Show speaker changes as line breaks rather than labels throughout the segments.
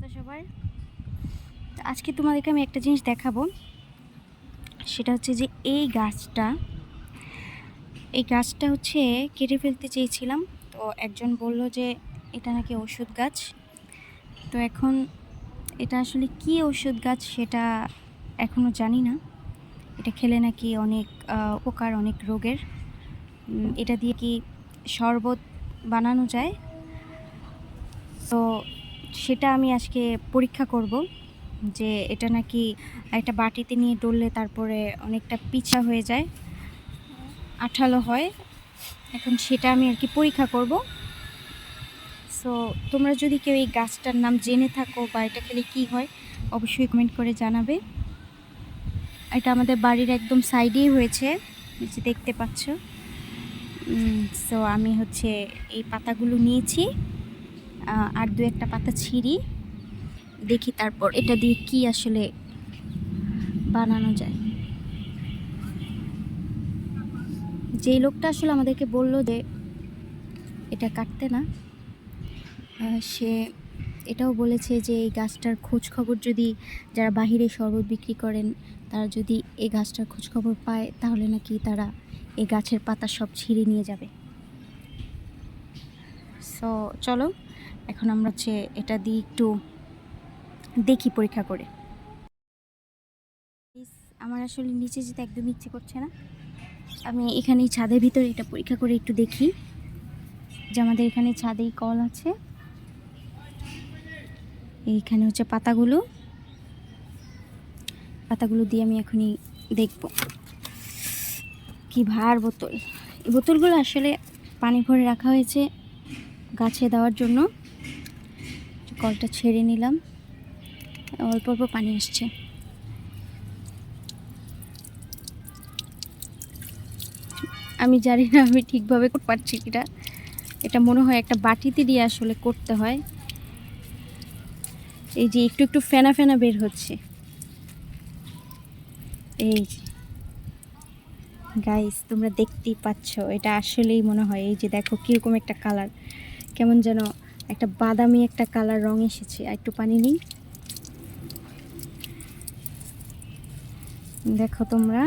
তো আজকে তোমাদেরকে আমি একটা জিনিস দেখাবো। সেটা হচ্ছে যে এই গাছটা এই গাছটা হচ্ছে কেটে ফেলতে চেয়েছিলাম। তো একজন বলল যে এটা নাকি ওষুধ গাছ। তো এখন এটা আসলে কি ওষুধ গাছ সেটা এখনও জানি না। এটা খেলে নাকি অনেক উপকার, অনেক রোগের। এটা দিয়ে কি শরবত বানানো যায়? তো সেটা আমি আজকে পরীক্ষা করব যে এটা নাকি একটা বাটিতে নিয়ে ডললে তারপরে অনেকটা পিছা হয়ে যায়, আঠালো হয়। এখন সেটা আমি আর কি পরীক্ষা করব। সো তোমরা যদি কেউ এই গাছটার নাম জেনে থাকো বা এটা খেলে কী হয়, অবশ্যই কমেন্ট করে জানাবে। এটা আমাদের বাড়ির একদম সাইডেই হয়েছে যে দেখতে পাচ্ছ। সো আমি হচ্ছে এই পাতাগুলো নিয়েছি। আর দু একটা পাতা ছিঁড়ি, দেখি তারপর এটা দিয়ে কি আসলে বানানো যায়। যেই লোকটা আসলে আমাদেরকে বলল যে এটা কাটতে না সে এটাও বলেছে যে এই গাছটার খোঁজ খবর যদি যারা বাহিরে শরবত বিক্রি করেন, তারা যদি এই গাছটার খোঁজ খবর পায়, তাহলে নাকি তারা এই গাছের পাতা সব ছিঁড়ে নিয়ে যাবে। সো চলো এখন আমরা হচ্ছে এটা দিয়ে একটু দেখি পরীক্ষা করে। আমার আসলে নিচে যেতে একদম ইচ্ছে করছে না। আমি এখানে ছাদের ভিতরে এটা পরীক্ষা করে একটু দেখি যে আমাদের এখানে ছাদেই কল আছে। এইখানে হচ্ছে পাতাগুলো। পাতাগুলো দিয়ে আমি এখনই দেখব কি ভার বোতল। এই বোতলগুলো আসলে পানি ভরে রাখা হয়েছে। গাছে দেওয়ার জন্য কলটা ছেড়ে নিলাম। অল্প অল্প পানি আসছে। আমি জানি না আমি ঠিকভাবে পারছি কিনা। এটা মনে হয় একটা বাটিতে দিয়ে আসলে করতে হয়। এই যে একটু একটু ফেনা ফেনা বের হচ্ছে। এই গাইস তোমরা দেখতেই পাচ্ছ, এটা আসলেই মনে হয়, এই যে দেখো কীরকম একটা কালার কেমন যেন একটা বাদামি একটা কালার রং এসেছে। একটু পানি নেই। দেখো তোমরা।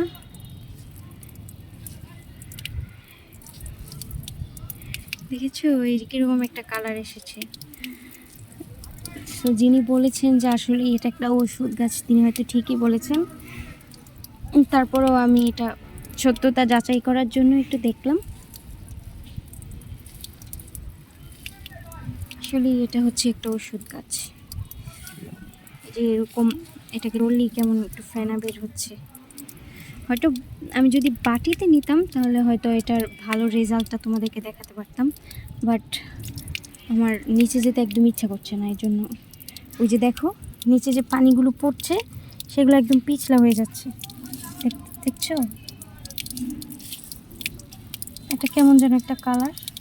দেখেছ? এই কীরকম একটা কালার এসেছে। তো যিনি বলেছেন যে আসলে এটা একটা ওষুধ গাছ, তিনি হয়তো ঠিকই বলেছেন। তারপরেও আমি এটা সত্যতা যাচাই করার জন্য একটু দেখলাম। আসলে এটা হচ্ছে একটা ওষুধ গাছ। যে এরকম এটাকে রললি কেমন একটু ফেনা বের হচ্ছে। হয়তো আমি যদি বাটিতে নিতাম তাহলে হয়তো এটার ভালো রেজাল্টটা তোমাদেরকে দেখাতে পারতাম। বাট আমার নিচে যেতে একদম ইচ্ছা করছে না এই জন্য ওই যে দেখো, নিচে যে পানিগুলো পড়ছে, সেগুলো একদম পিছলা হয়ে যাচ্ছে। দেখ- দেখছ? এটা কেমন যেন একটা কালার।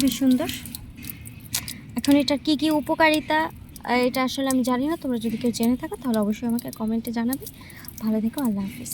খুবই সুন্দর। এখন এটার কি কি উপকারিতা এটা আসলে আমি জানি না। তোমরা যদি কেউ জেনে থাকো, তাহলে অবশ্যই আমাকে কমেন্টে জানাবে। ভালো থেকো, আল্লাহ হাফিজ।